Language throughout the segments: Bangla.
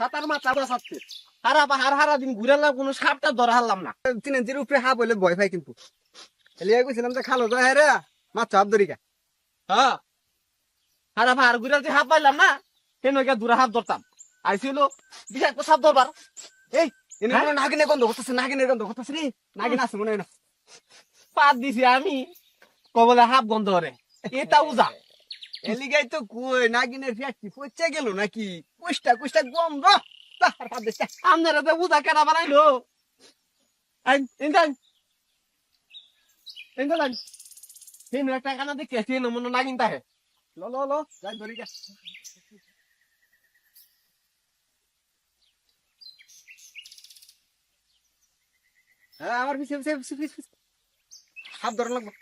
সাতার মাথা বাঁচাচ্ছে হারা বা হার হারা দিন ঘুরে এলাম কোনো সাপটা ধরা হারলাম না। তিন ইঞ্চির উপরে হাফ হইলে ভয় পাই কিন্তু। এলিয়া কইছিলাম যে খালো যায় রে মাছ হাফ ধরিকা হ্যাঁ। হারা বা হার ঘুরে যে হাফ পাইলাম না কেন গিয়ে দূরে হাফ ধরতাম। আইছিল বিষাক্ত সাপ ধরবার। এই এনে হ্যাঁ? নাগিনে গন্ধ করতেছে নাগিনের গন্ধ করতেছে রে। নাগিন আছে মনে হয় না। পাত দিছি আমি। কবলে হাফ গন্ধ করে এটা উজা। এলিগাই তো কই নাগিনের ফ্যাক্টরি পচে গেল নাকি? কুষ্টা কুষ্টা গন্ধ আপনারা তো উজা কেনা বানাইলো। ইন্দান কানা দেখে তিন মনে নাগিন তাহে। ল ল ল, যাই ধরিকা হ্যাঁ আমার পিছে পিছে পিছে পিছে পিছে। হাত ধরা লাগবো।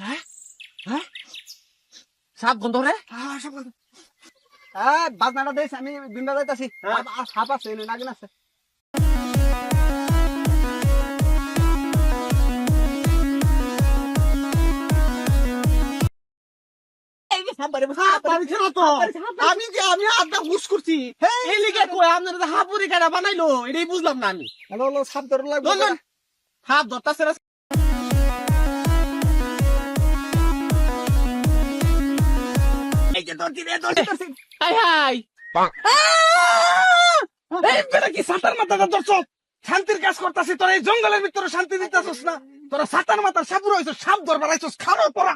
হ্যাঁ? হ্যাঁ? গন্ধ রে? হ্যাঁ কথা হ্যাঁ বাজনাটা আমি বিন্দা যাইতাছি। হ্যাঁ। হাফ আছে নাগিন আছে। সাপ সাপ আমি যে আমি আড্ডা ঘুষ করছি। এই লিগে কই আপনারা তো হাপুরি কাটা বানাইলো এটাই বুঝলাম না আমি। সাপ ধরা লাগবো লন, লন। হাত ধরতাছে যে ধরছি রে ধরছি ধরছি হাই হাই এই বেটা কি সাতার মাথাটা ধরছ শান্তির কাজ করতাছি তোরা এই জঙ্গলের ভিতরে শান্তি দিতেছস না তোরা সাতার মাথা সাপুর হইছ সাপ ধরবার আইছস খানো পড়া